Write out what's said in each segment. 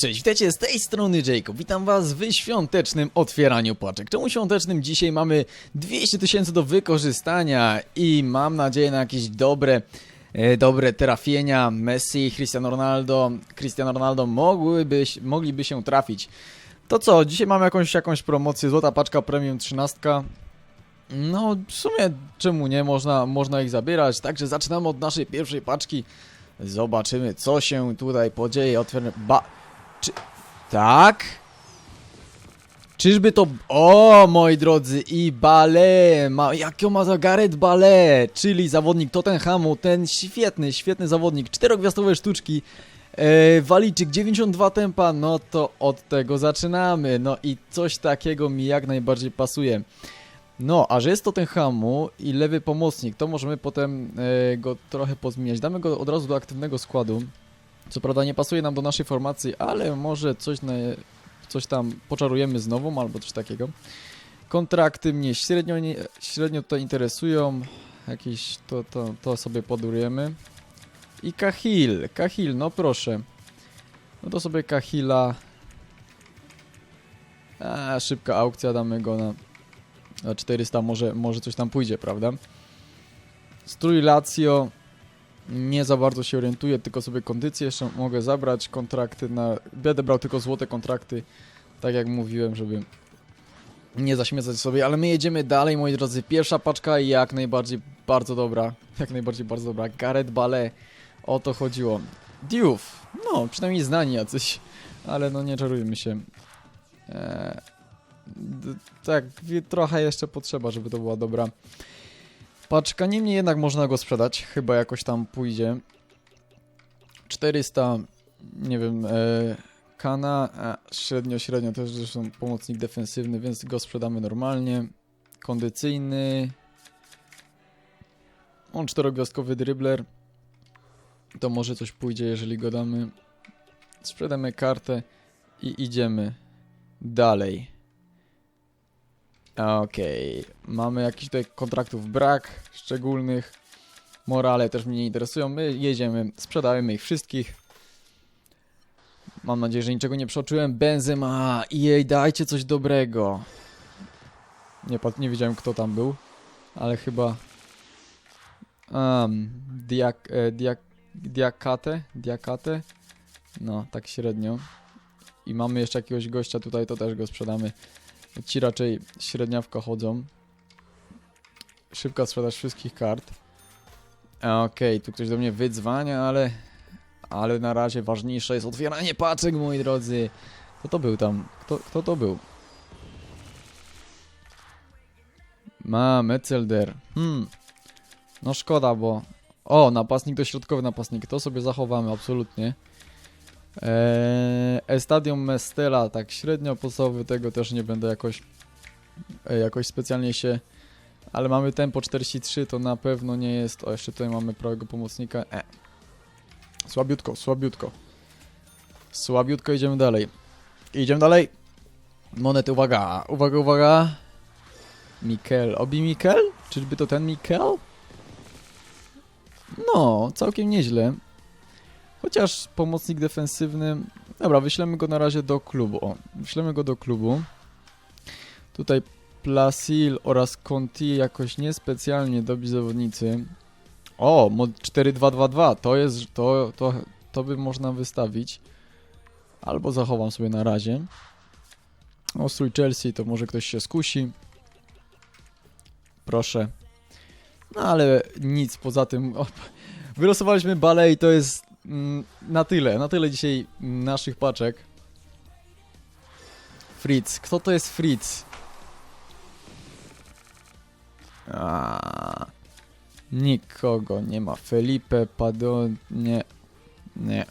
Cześć, witajcie z tej strony Jacob. Witam was w świątecznym otwieraniu paczek. Czemu świątecznym? Dzisiaj mamy 200 tysięcy do wykorzystania i mam nadzieję na jakieś dobre, e, dobre trafienia. Messi, Cristiano Ronaldo, Cristiano Ronaldo mogłyby, mogliby się trafić. To co, dzisiaj mamy jakąś, jakąś promocję, złota paczka premium 13. No, w sumie czemu nie, można, można ich zabierać. Także zaczynamy od naszej pierwszej paczki. Zobaczymy, co się tutaj podzieje. Otwieram. Ba. Czy. Tak? Czyżby to. O, moi drodzy, i Bale. Ma... Jakiego ma za Gareth Bale? Czyli zawodnik Tottenhamu. Ten świetny, świetny zawodnik. Czterogwiazdowe sztuczki. E, waliczyk 92 tempa. No to od tego zaczynamy. No i coś takiego mi jak najbardziej pasuje. No, a że jest Tottenhamu i lewy pomocnik, to możemy potem e, go trochę pozmieniać. Damy go od razu do aktywnego składu. Co prawda nie pasuje nam do naszej formacji, ale może coś, na, coś tam poczarujemy znowu albo coś takiego. Kontrakty mnie średnio, nie, średnio to interesują. Jakieś to, to, to sobie podurujemy. I Kahil, Kahil, no proszę. No to sobie Kahila. A, szybka aukcja, damy go na a 400 może, może coś tam pójdzie, prawda? Strój Lazio nie za bardzo się orientuję, tylko sobie kondycję jeszcze mogę zabrać, kontrakty na... Będę brał tylko złote kontrakty, tak jak mówiłem, żeby nie zaśmiecać sobie, ale my jedziemy dalej, moi drodzy. Pierwsza paczka jak najbardziej bardzo dobra, jak najbardziej bardzo dobra. Gareth Bale, o to chodziło. Diouf, no, przynajmniej znani jacyś, ale no nie czarujmy się. Eee, tak, trochę jeszcze potrzeba, żeby to była dobra paczka. Niemniej jednak można go sprzedać, chyba jakoś tam pójdzie. 400, nie wiem, e, Kana, a średnio, średnio też zresztą pomocnik defensywny, więc go sprzedamy normalnie. Kondycyjny. On czterogwiazdkowy dribbler. To może coś pójdzie, jeżeli go damy. Sprzedamy kartę i idziemy dalej. Okej, okay. mamy jakiś tutaj kontraktów brak szczególnych. Morale też mnie nie interesują. My jedziemy, sprzedajemy ich wszystkich. Mam nadzieję, że niczego nie przeoczyłem. Benzema, jej, dajcie coś dobrego. Nie, nie wiedziałem kto tam był, ale chyba... Um, diak, e, diak, diakate? Diakate? No, tak średnio. I mamy jeszcze jakiegoś gościa tutaj, to też go sprzedamy. Ci raczej średniawko chodzą. Szybka sprzedaż wszystkich kart. Okej, okay, tu ktoś do mnie wydzwania, ale... Ale na razie ważniejsze jest otwieranie paczek, moi drodzy. Kto to był tam? Kto, kto to był? Ma, Metzelder. Hmm. No szkoda, bo... O, napastnik to środkowy napastnik. To sobie zachowamy, absolutnie. Estadium Mestela, tak średnio podstawowy, tego też nie będę jakoś, e, jakoś specjalnie się... Ale mamy tempo 43, to na pewno nie jest... O, jeszcze tutaj mamy prawego pomocnika. E. Słabiutko, słabiutko. Słabiutko, idziemy dalej. Idziemy dalej. Monety, uwaga, uwaga, uwaga. Mikel, obi Mikel? Czyżby to ten Mikel? No, całkiem nieźle. Chociaż pomocnik defensywny... Dobra, wyślemy go na razie do klubu. O, wyślemy go do klubu. Tutaj Plasil oraz Conti jakoś niespecjalnie dobrzy zawodnicy. O, mod 4-2-2-2. To jest... To, to, to by można wystawić. Albo zachowam sobie na razie. Ostrój Chelsea, to może ktoś się skusi. Proszę. No ale nic poza tym. Wylosowaliśmy balej, to jest na tyle, na tyle dzisiaj naszych paczek. Fritz. Kto to jest Fritz? A, nikogo nie ma. Felipe, Padon, nie. Nie.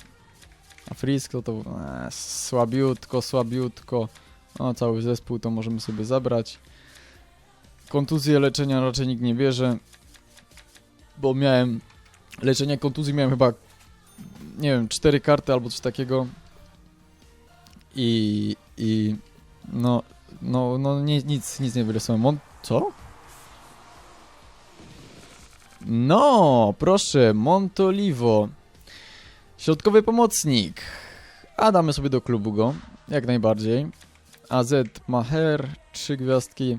A Fritz kto to? A, słabiutko, słabiutko. O, cały zespół to możemy sobie zabrać. Kontuzje leczenia raczej nikt nie bierze. Bo miałem... Leczenie kontuzji miałem chyba nie wiem, cztery karty albo coś takiego. I, i no, no, no nie, nic, nic nie wylosowałem. Mon co? No, proszę, Montolivo. Środkowy pomocnik. A damy sobie do klubu go, jak najbardziej. AZ Maher, trzy gwiazdki,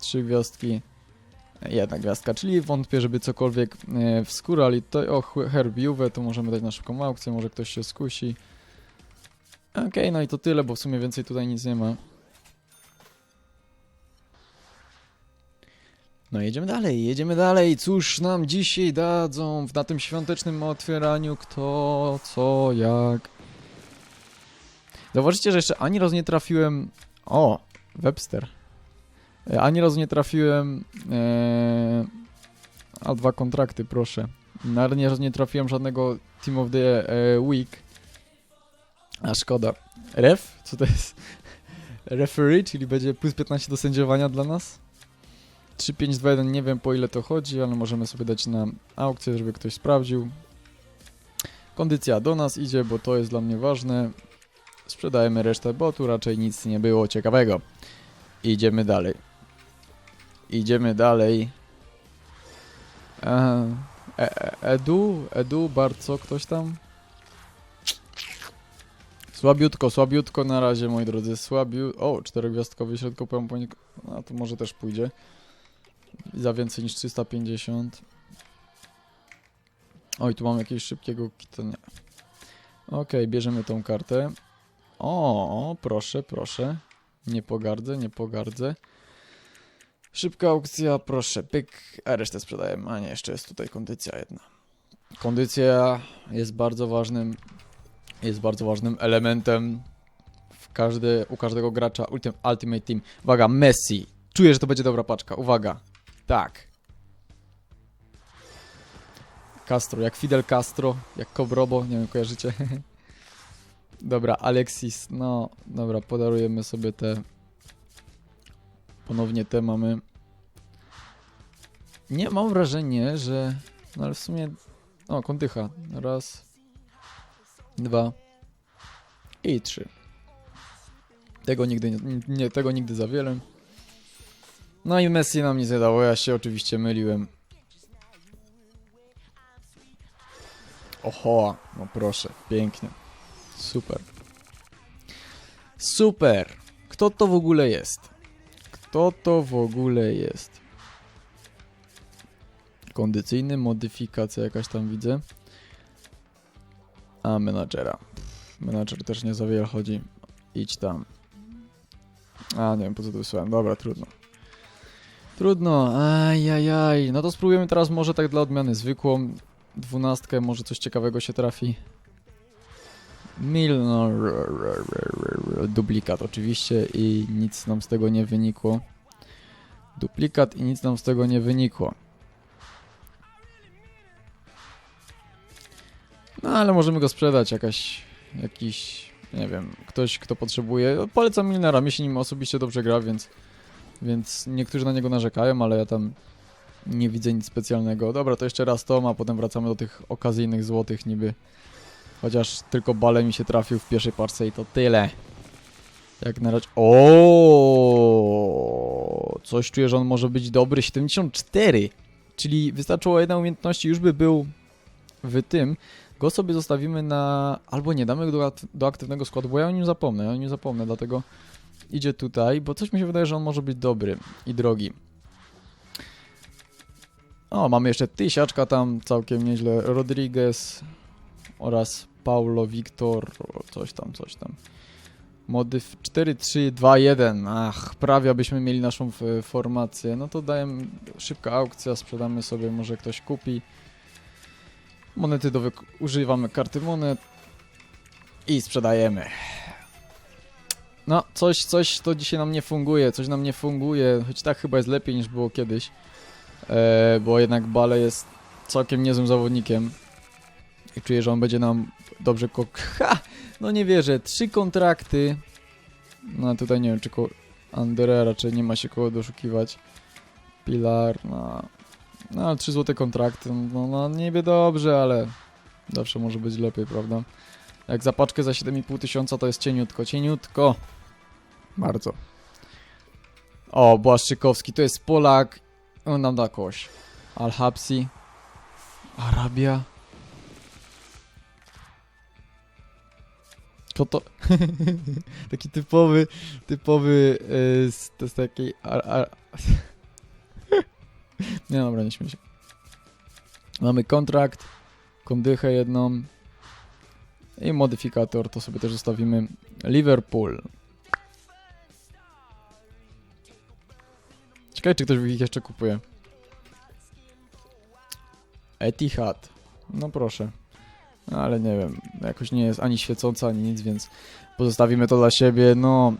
trzy gwiazdki, jedna gwiazdka, czyli wątpię, żeby cokolwiek e, wskórali tutaj. O, Ch- Herb Juve, to możemy dać na szybką aukcję, może ktoś się skusi. Okej, no i to tyle, bo w sumie więcej tutaj nic nie ma. No jedziemy dalej, jedziemy dalej. Cóż nam dzisiaj dadzą na tym świątecznym otwieraniu? Kto, co, jak? Zauważycie, że jeszcze ani razu nie trafiłem... O, Webster. E, Ani razu nie trafiłem... E... A dwa kontrakty, proszę. Ale razu nie trafiłem żadnego Team of the e, Week. A szkoda. Ref? Co to jest? Referee, czyli będzie plus 15 do sędziowania dla nas? 3, 5, 2, 1, nie wiem po ile to chodzi, ale możemy sobie dać na aukcję, żeby ktoś sprawdził. Kondycja do nas idzie, bo to jest dla mnie ważne. Sprzedajemy resztę, bo tu raczej nic nie było ciekawego. Idziemy dalej. Idziemy dalej. E, e, edu, Edu, bardzo ktoś tam? Słabiutko, słabiutko na razie, moi drodzy, słabiu... O, czterogwiazdkowy środkowy No to może też pójdzie. Za więcej niż 350. Oj, tu mam jakiegoś szybkiego kita, nie. Okej, bierzemy tą kartę. O, o, proszę, proszę. Nie pogardzę, nie pogardzę. Szybka aukcja, proszę, pyk, a resztę sprzedajemy. A nie, jeszcze jest tutaj kondycja jedna. Kondycja jest bardzo ważnym, jest bardzo ważnym elementem w każdy, u każdego gracza Ultim, Ultimate Team. Uwaga, Messi. Czuję, że to będzie dobra paczka. Uwaga. Tak. Castro, jak Fidel Castro, jak Kobrobo, nie wiem, kojarzycie? dobra, Alexis, no, dobra, podarujemy sobie te. Ponownie te mamy. Nie, mam wrażenie, że. No ale w sumie. O, kontycha. Raz. Dwa. I trzy. Tego nigdy nie, nie, tego nigdy za wiele. No i Messi nam nie zadało, ja się oczywiście myliłem. Oho, no proszę, pięknie. Super. Super. Kto to w ogóle jest? Kto to w ogóle jest? Kondycyjny, modyfikacja jakaś tam widzę. A, menadżera. Menadżer też nie za wiele chodzi. Idź tam. A, nie wiem po co to wysłałem. Dobra, trudno. Trudno, ajajaj. No to spróbujemy teraz może tak dla odmiany zwykłą dwunastkę, może coś ciekawego się trafi. Mil, no, r- r- r- r- duplikat oczywiście i nic nam z tego nie wynikło. Duplikat i nic nam z tego nie wynikło. No ale możemy go sprzedać, jakaś, jakiś, nie wiem, ktoś kto potrzebuje. Polecam Milnera, mi się nim osobiście dobrze gra, więc więc niektórzy na niego narzekają, ale ja tam nie widzę nic specjalnego. Dobra, to jeszcze raz to, a potem wracamy do tych okazyjnych złotych niby. Chociaż tylko bale mi się trafił w pierwszej parce i to tyle. Jak na razie... O, Coś czuję, że on może być dobry. 74! Czyli wystarczyło jedna umiejętności, już by był w tym. Go sobie zostawimy na... Albo nie, damy go do, do aktywnego składu, bo ja o nim zapomnę, ja o nim zapomnę, dlatego idzie tutaj, bo coś mi się wydaje, że on może być dobry i drogi. O, mamy jeszcze tysiaczka tam, całkiem nieźle. Rodriguez oraz Paulo Victor, coś tam, coś tam. Modyf 4, 3, 2, 1. Ach, prawie abyśmy mieli naszą f- formację. No to daję szybka aukcja, sprzedamy sobie, może ktoś kupi. Monety do używamy karty monet i sprzedajemy. No, coś, coś to dzisiaj nam nie funguje, coś nam nie funguje, choć tak chyba jest lepiej niż było kiedyś, e, bo jednak Bale jest całkiem niezłym zawodnikiem i czuję, że on będzie nam dobrze ko... Ha! No nie wierzę, trzy kontrakty, no tutaj nie wiem, czy ko... Andere raczej nie ma się kogo doszukiwać, Pilar, no, no ale złote kontrakty, no, no niby dobrze, ale zawsze może być lepiej, prawda? Jak za paczkę za 7,5 tysiąca to jest cieniutko, cieniutko. Bardzo. O, Błaszczykowski, to jest Polak. On nam da kość. Al-Habsi. Arabia. Koto... taki typowy, typowy, yy, z- to jest taki... Ar, ar... nie, dobra, nie śmiej się. Mamy kontrakt, kondychę jedną i modyfikator, to sobie też zostawimy. Liverpool. Ciekawe, czy ktoś ich jeszcze kupuje. Etihad. No proszę. Ale nie wiem, jakoś nie jest ani świecąca, ani nic, więc pozostawimy to dla siebie. No,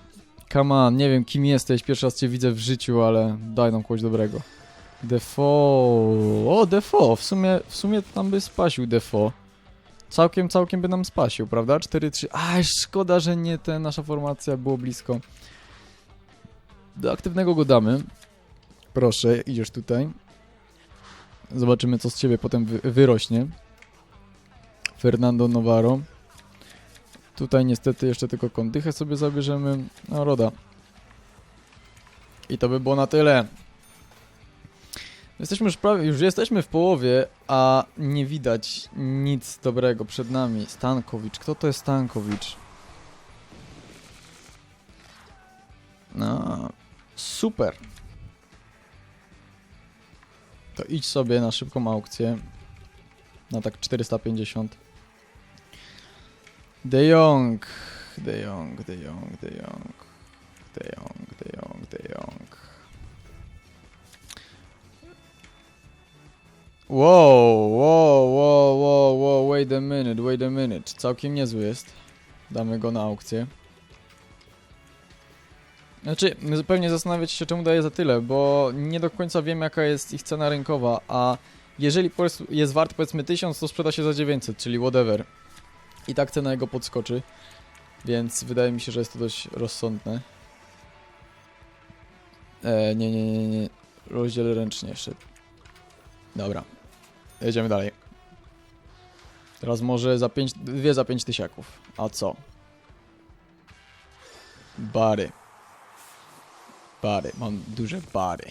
come on, nie wiem kim jesteś, pierwszy raz cię widzę w życiu, ale daj nam kogoś dobrego. Defo. O, Defo, w sumie, w sumie tam by spasił Defo. Całkiem, całkiem by nam spasił, prawda? 4-3. A, szkoda, że nie ta nasza formacja było blisko. Do aktywnego go damy. Proszę, idziesz tutaj. Zobaczymy, co z ciebie potem wy wyrośnie. Fernando Novaro. Tutaj niestety jeszcze tylko kondychę sobie zabierzemy. No, Roda. I to by było na tyle. Jesteśmy już prawie, już jesteśmy w połowie, a nie widać nic dobrego przed nami. Stankowicz, kto to jest Stankowicz? No, super. To idź sobie na szybką aukcję. Na tak 450. De Jong, De Jong, De Jong, De Jong, De Jong, De Jong, De Jong. Wow, wow, wow, wow, wow, wait a minute, wait a minute. Całkiem niezły jest. Damy go na aukcję. Znaczy, zupełnie zastanawiać się, czemu daje za tyle, bo nie do końca wiem, jaka jest ich cena rynkowa, a jeżeli jest wart powiedzmy 1000, to sprzeda się za 900, czyli whatever. I tak cena jego podskoczy, więc wydaje mi się, że jest to dość rozsądne. E, nie, nie, nie, nie. Rozdziel ręcznie jeszcze. Dobra. Jedziemy dalej. Teraz może za 5, dwie za 5 tysiaków. A co? Bary. Bary. Mam duże bary.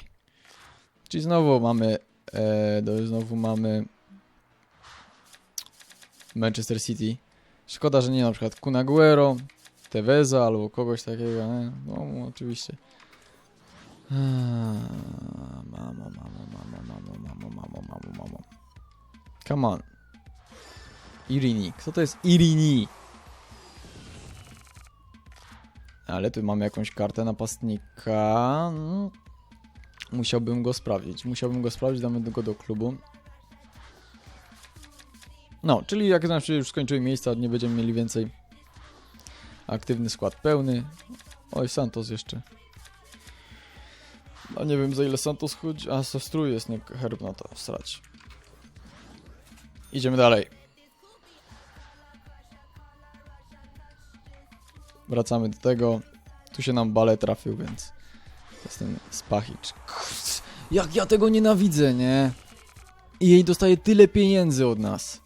Czyli znowu mamy e, do, znowu mamy Manchester City. Szkoda, że nie na przykład Kun Aguero, Teveza albo kogoś takiego. Nie? No, oczywiście. Eee, Mamo, mamo, mamo, mamo, mamo, mamo, mamo, mamo. Come on. Irini. Kto to jest Irini? Ale tu mamy jakąś kartę napastnika. Mm. Musiałbym go sprawdzić. Musiałbym go sprawdzić, damy go do klubu. No, czyli jak znaczy już skończyły miejsca, nie będziemy mieli więcej. Aktywny skład pełny. Oj, Santos jeszcze. A nie wiem za ile Santos chodzi. A, so strój jest, herb na to srać. Idziemy dalej. Wracamy do tego. Tu się nam bale trafił, więc to jest ten spachicz. Jak ja tego nienawidzę, nie? I jej dostaje tyle pieniędzy od nas.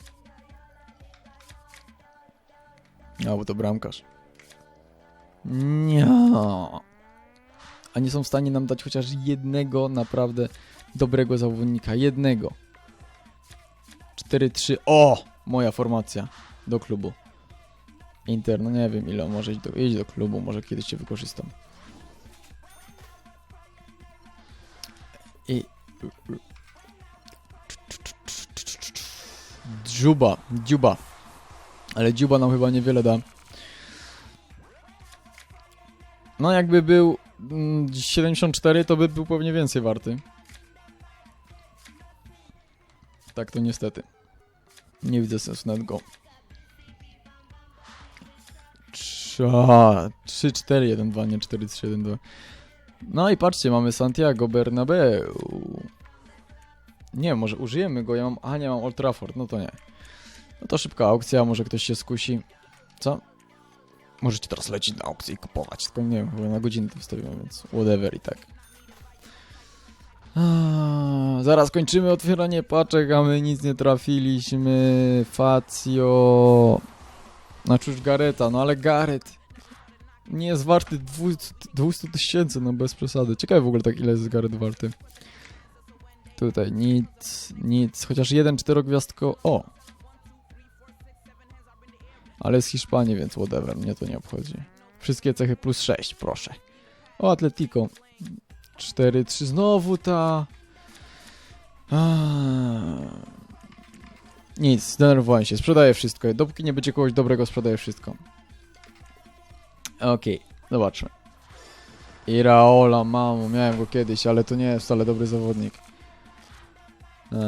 A, bo to bramkarz. Nie. A nie są w stanie nam dać chociaż jednego naprawdę dobrego zawodnika. Jednego. 4-3. O! Moja formacja do klubu. Inter, no nie wiem ile może iść do, iść do klubu, może kiedyś cię wykorzystam. I... Dziuba, dziuba. Ale dziuba nam chyba niewiele da. No jakby był mm, 74, to by był pewnie więcej warty. Tak to niestety. Nie widzę sensu nawet go. 3, 4, 1, 2, nie 4, 3, 1, 2. No i patrzcie, mamy Santiago Bernabeu. Nie, może użyjemy go, ja mam... A, nie, mam Old Trafford, no to nie. No to szybka aukcja, może ktoś się skusi. Co? Możecie teraz lecieć na aukcję i kupować, tylko nie wiem, chyba na godzinę to wstawiłem, więc whatever i tak. Ah, zaraz kończymy otwieranie paczek, a my nic nie trafiliśmy. Facio. Znaczy już Gareta, no ale Garet nie jest warty 200 tysięcy, no bez przesady. Ciekawe w ogóle tak ile jest Garet warty. Tutaj nic, nic, chociaż jeden czterogwiazdko... O! Ale z Hiszpanii, więc whatever, mnie to nie obchodzi. Wszystkie cechy plus 6, proszę. O, Atletico. 4-3, znowu ta... Nic, zdenerwowałem się, sprzedaję wszystko. Dopóki nie będzie kogoś dobrego, sprzedaję wszystko. Okej, zobaczmy. Iraola, mamo, miałem go kiedyś, ale to nie jest wcale dobry zawodnik. Eee,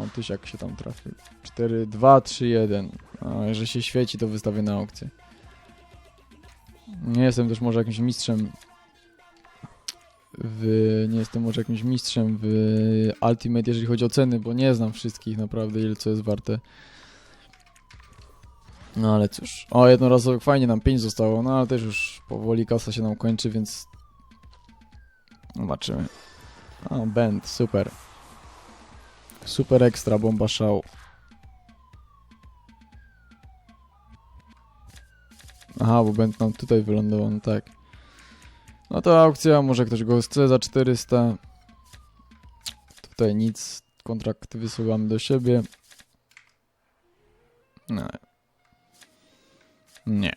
o, tysiak się tam trafił. 4, 2, 3, 1. A, jeżeli się świeci, to wystawię na aukcję. Nie jestem też może jakimś mistrzem w, nie jestem może jakimś mistrzem w Ultimate, jeżeli chodzi o ceny, bo nie znam wszystkich naprawdę, ile co jest warte. No ale cóż. O, jednorazowych fajnie nam 5 zostało, no ale też już powoli kasa się nam kończy, więc zobaczymy. O, band, super. Super ekstra, bomba szał. Aha, bo band nam tutaj wylądował, no tak. No to aukcja, może ktoś go chce za 400. Tutaj nic, kontrakt wysyłamy do siebie. No. Nie,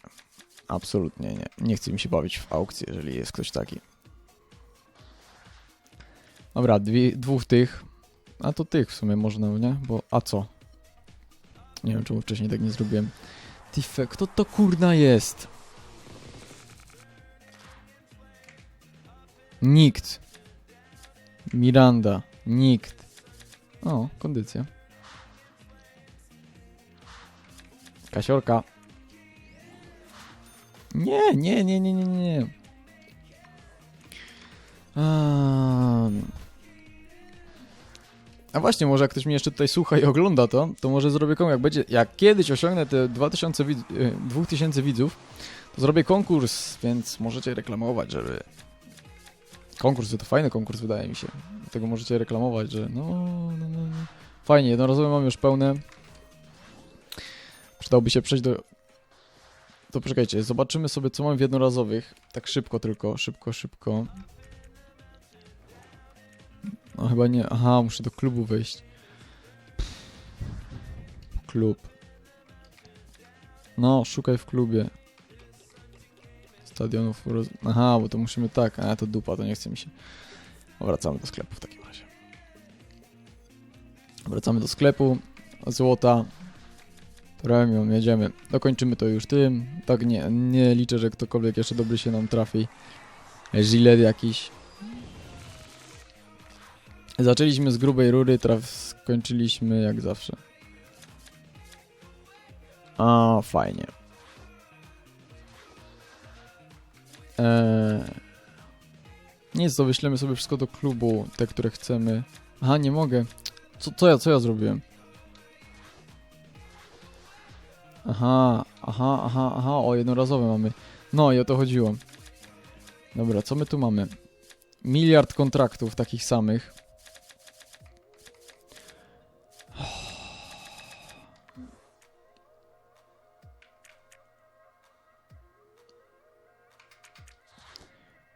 absolutnie nie. Nie chce mi się bawić w aukcję, jeżeli jest ktoś taki. Dobra, dwóch tych. A to tych w sumie można, nie? Bo, a co? Nie wiem, czemu wcześniej tak nie zrobiłem. Tife, kto to kurna jest? Nikt. Miranda. Nikt. O, kondycja. Kasiorka. Nie, nie, nie, nie, nie, nie. Um. A właśnie, może jak ktoś mnie jeszcze tutaj słucha i ogląda to, to może zrobię konkurs. Jak, będzie, jak kiedyś osiągnę te 2000 widz, y, 2000 widzów, to zrobię konkurs, więc możecie reklamować, żeby... Konkurs, to fajny konkurs wydaje mi się. Dlatego możecie reklamować, że no, no, no, no. Fajnie, jednorazowe mam już pełne. Przydałoby się przejść do... To poczekajcie, zobaczymy sobie co mam w jednorazowych. Tak szybko tylko, szybko, szybko. No chyba nie. Aha, muszę do klubu wejść. Klub. No, szukaj w klubie. Stadionów. Roz... Aha, bo to musimy tak. A to dupa, to nie chce mi się. Wracamy do sklepu w takim razie. Wracamy do sklepu. Złota. Premium, jedziemy. Dokończymy to już tym. Tak nie, nie liczę, że ktokolwiek jeszcze dobry się nam trafi. Gilet jakiś. Zaczęliśmy z grubej rury, traf skończyliśmy jak zawsze. A, fajnie. Eee, nic, to wyślemy sobie wszystko do klubu, te, które chcemy. Aha, nie mogę. Co, co ja, co ja zrobiłem? Aha, aha, aha, aha, o, jednorazowe mamy. No i o to chodziło. Dobra, co my tu mamy? Miliard kontraktów takich samych.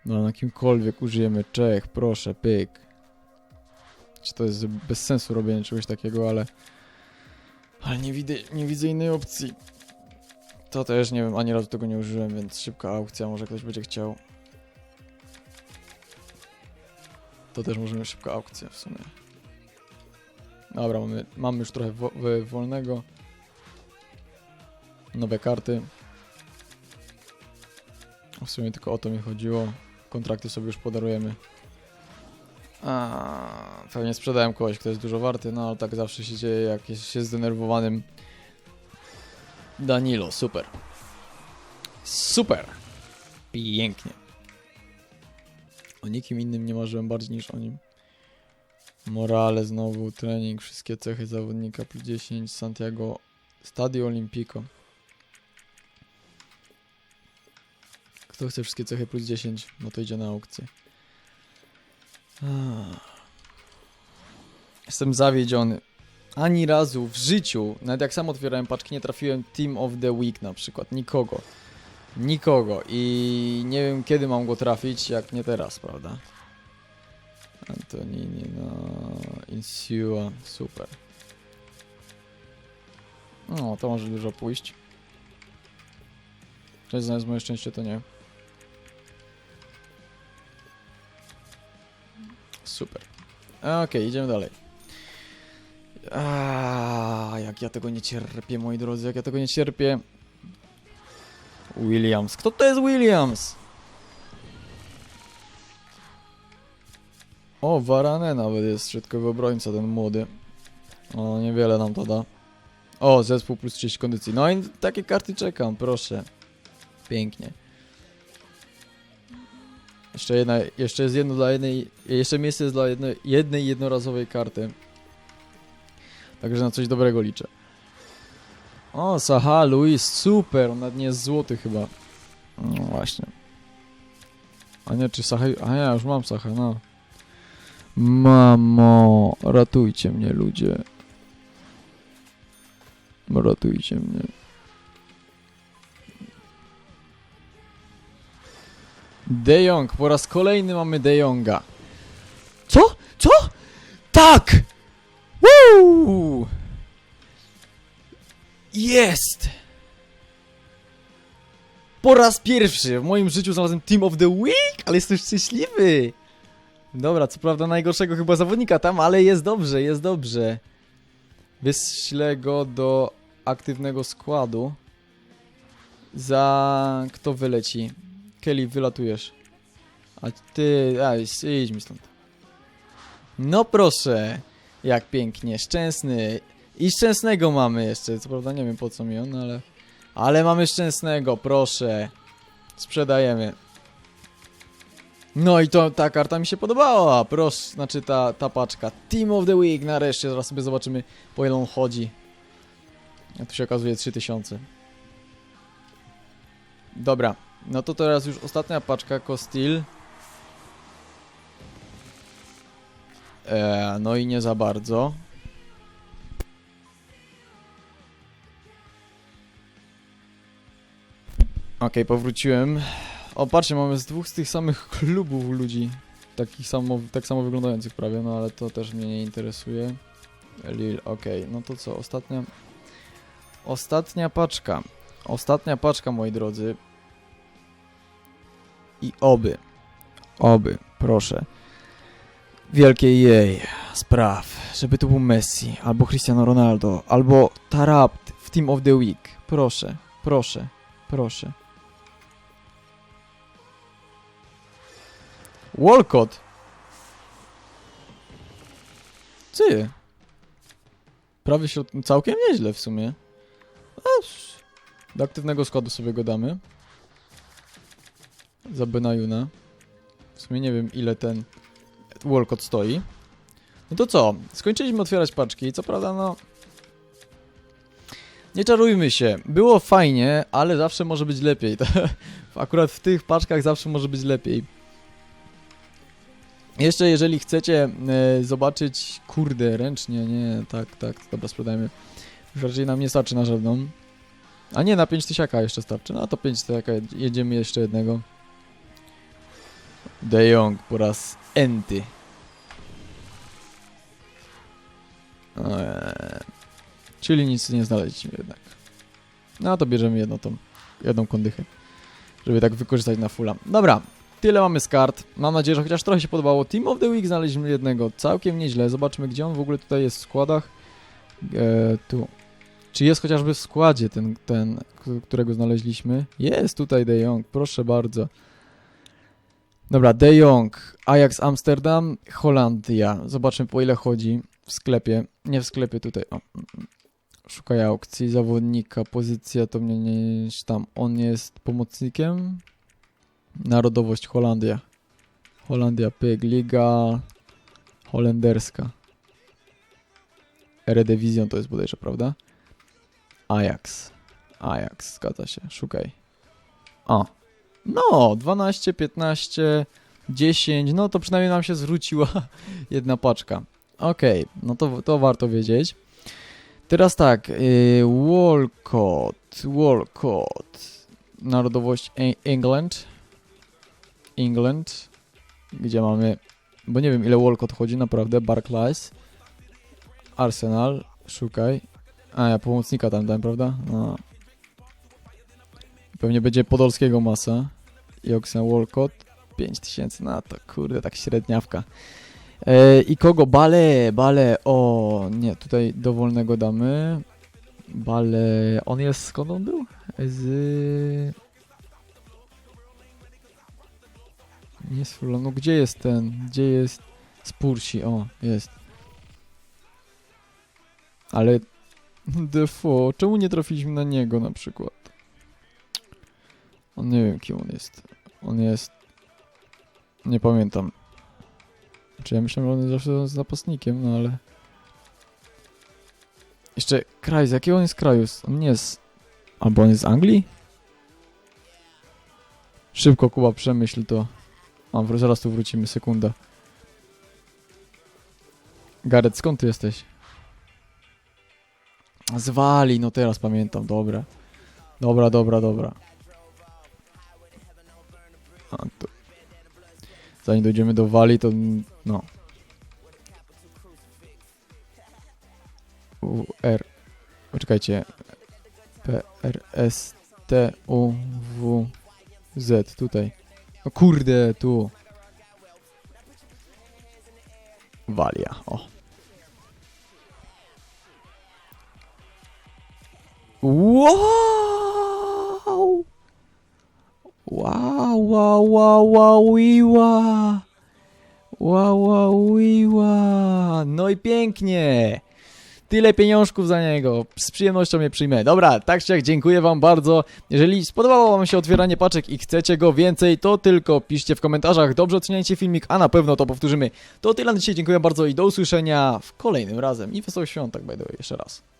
No, na kimkolwiek użyjemy Czech, proszę, pyk. Czy to jest bez sensu robienie czegoś takiego, ale... Ale nie widzę, nie widzę innej opcji. To też nie wiem, ani razu tego nie użyłem, więc szybka aukcja, może ktoś będzie chciał. To też możemy szybka aukcja w sumie. Dobra, mamy, mamy już trochę wo wo- wolnego. Nowe karty. W sumie tylko o to mi chodziło. Kontrakty sobie już podarujemy. A, pewnie sprzedałem kogoś, kto jest dużo warty, no ale tak zawsze się dzieje, jak jest się zdenerwowanym. Danilo, super. Super! Pięknie. O nikim innym nie marzyłem bardziej niż o nim. Morale znowu, trening, wszystkie cechy zawodnika plus 10, Santiago, Stadio Olimpico. Kto chce wszystkie cechy plus 10, no to idzie na aukcję. Jestem zawiedziony. Ani razu w życiu, nawet jak sam otwierałem paczki, nie trafiłem Team of the Week na przykład. Nikogo. Nikogo. I nie wiem kiedy mam go trafić, jak nie teraz, prawda? Antonini, no... Insua, super. No, to może dużo pójść. Cześć, znając moje szczęście, to nie. Super. Okej, idziemy dalej. A, jak ja tego nie cierpię, moi drodzy, jak ja tego nie cierpię. Williams. Kto to jest Williams? O, Varane nawet jest środkowy obrońca, ten młody. O, niewiele nam to da. O, zespół plus 30 kondycji. No i takie karty czekam, proszę. Pięknie. Jeszcze jedna, jeszcze jest jedno dla jednej, jeszcze miejsce jest dla jednej, jednej jednorazowej karty. Także na coś dobrego liczę. O, Saha, Luis, super, on nawet nie jest złoty chyba. No właśnie. A nie, czy Saha, a ja już mam Saha, no. Mamo, ratujcie mnie ludzie. Ratujcie mnie. De Jong, po raz kolejny mamy De Jonga. Co? Co? Tak! Woo! Jest! Po raz pierwszy w moim życiu znalazłem Team of the Week, ale jestem szczęśliwy! Dobra, co prawda najgorszego chyba zawodnika tam, ale jest dobrze, jest dobrze. Wyślę go do aktywnego składu. Za... kto wyleci? Kelly, wylatujesz. A ty... A, idź mi stąd. No proszę. Jak pięknie. Szczęsny. I szczęsnego mamy jeszcze. Co prawda nie wiem po co mi on, ale... Ale mamy szczęsnego, proszę. Sprzedajemy. No i to ta karta mi się podobała. Proszę, znaczy ta, ta paczka. Team of the Week nareszcie. Zaraz sobie zobaczymy po ile on chodzi. A tu się okazuje 3000. Dobra. No to teraz już ostatnia paczka Costil. Eee, no i nie za bardzo. Okej, powróciłem. O, patrzcie, mamy z dwóch z tych samych klubów ludzi. Takich samo, tak samo wyglądających prawie, no ale to też mnie nie interesuje. Lil, okej, no to co, ostatnia... Ostatnia paczka. Ostatnia paczka, moi drodzy. I oby, oby, proszę. Wielkie jej spraw, żeby to był Messi, albo Cristiano Ronaldo, albo Tarabt w Team of the Week. Proszę, proszę, proszę. Walcott. Ty. Prawy środ... Całkiem nieźle w sumie. Do aktywnego składu sobie go damy. Za Benajuna. W sumie nie wiem ile ten Walcott stoi. No to co? Skończyliśmy otwierać paczki. Co prawda no... Nie czarujmy się. Było fajnie, ale zawsze może być lepiej. Akurat w tych paczkach zawsze może być lepiej. Jeszcze jeżeli chcecie e, zobaczyć, kurde, ręcznie, nie, tak, tak, dobra, sprzedajmy. Już raczej nam nie starczy na żadną. A nie, na 5 tysiaka jeszcze starczy, no to 5 tysiaka, jedziemy jeszcze jednego. De Jong po raz enty. Eee, czyli nic nie znaleźliśmy jednak. No to bierzemy jedną tą, jedną kondychę, żeby tak wykorzystać na fulla. Dobra, Tyle mamy z kart. Mam nadzieję, że chociaż trochę się podobało. Team of the Week znaleźliśmy jednego. Całkiem nieźle. Zobaczmy, gdzie on w ogóle tutaj jest w składach. E, tu. Czy jest chociażby w składzie ten, ten, którego znaleźliśmy? Jest tutaj De Jong, proszę bardzo. Dobra, De Jong, Ajax Amsterdam, Holandia. Zobaczmy po ile chodzi w sklepie. Nie w sklepie tutaj. O. Szukaj aukcji zawodnika, pozycja to mnie nie... Tam, on jest pomocnikiem. Narodowość Holandia. Holandia pyk, liga holenderska. Eredivision to jest bodajże, prawda? Ajax. Ajax, zgadza się. Szukaj. O. No, 12, 15, 10. No to przynajmniej nam się zwróciła jedna paczka. Okej, okay, no to, to warto wiedzieć. Teraz tak. Yy, Walcott. Walcott. Narodowość England. England, gdzie mamy, bo nie wiem ile Walcott chodzi naprawdę, Barclays, Arsenal, szukaj, A, ja pomocnika tam dałem, prawda? No. Pewnie będzie Podolskiego masa. I Oxen Walcott. 5000, no to kurde, tak średniawka. E, I kogo? Bale, Bale, o, nie, tutaj dowolnego damy. Bale, on jest, skąd on był? Z... Nie z Fulham, no gdzie jest ten? Gdzie jest Spursi? O, jest. Ale Defo, czemu nie trafiliśmy na niego na przykład? On nie wiem kim on jest. On jest... Nie pamiętam. Czy ja myślałem, że on jest zawsze z napastnikiem, no ale... Jeszcze kraj, z jakiego on jest kraju? On nie jest... Albo on jest z Anglii? Szybko, Kuba, przemyśl to. Mam, zaraz tu wrócimy, sekunda. Gareth, skąd ty jesteś? Z Walii, no teraz pamiętam, dobra. Dobra, dobra, dobra. Zanim dojdziemy do Walii, to no. U, R. Poczekajcie. P, R, S, T, U, W, Z, tutaj. O kurde, tu. Walia, o. Wow! Wow, wow, wow, wow, wiła! Wow, wow, wiła! No i pięknie! Tyle pieniążków za niego. Z przyjemnością je przyjmę. Dobra, tak czy jak dziękuję wam bardzo. Jeżeli spodobało wam się otwieranie paczek i chcecie go więcej, to tylko piszcie w komentarzach. Dobrze oceniajcie filmik, a na pewno to powtórzymy. To tyle na dzisiaj. Dziękuję bardzo i do usłyszenia w kolejnym razem. I wesołych świąt, tak by the way, jeszcze raz.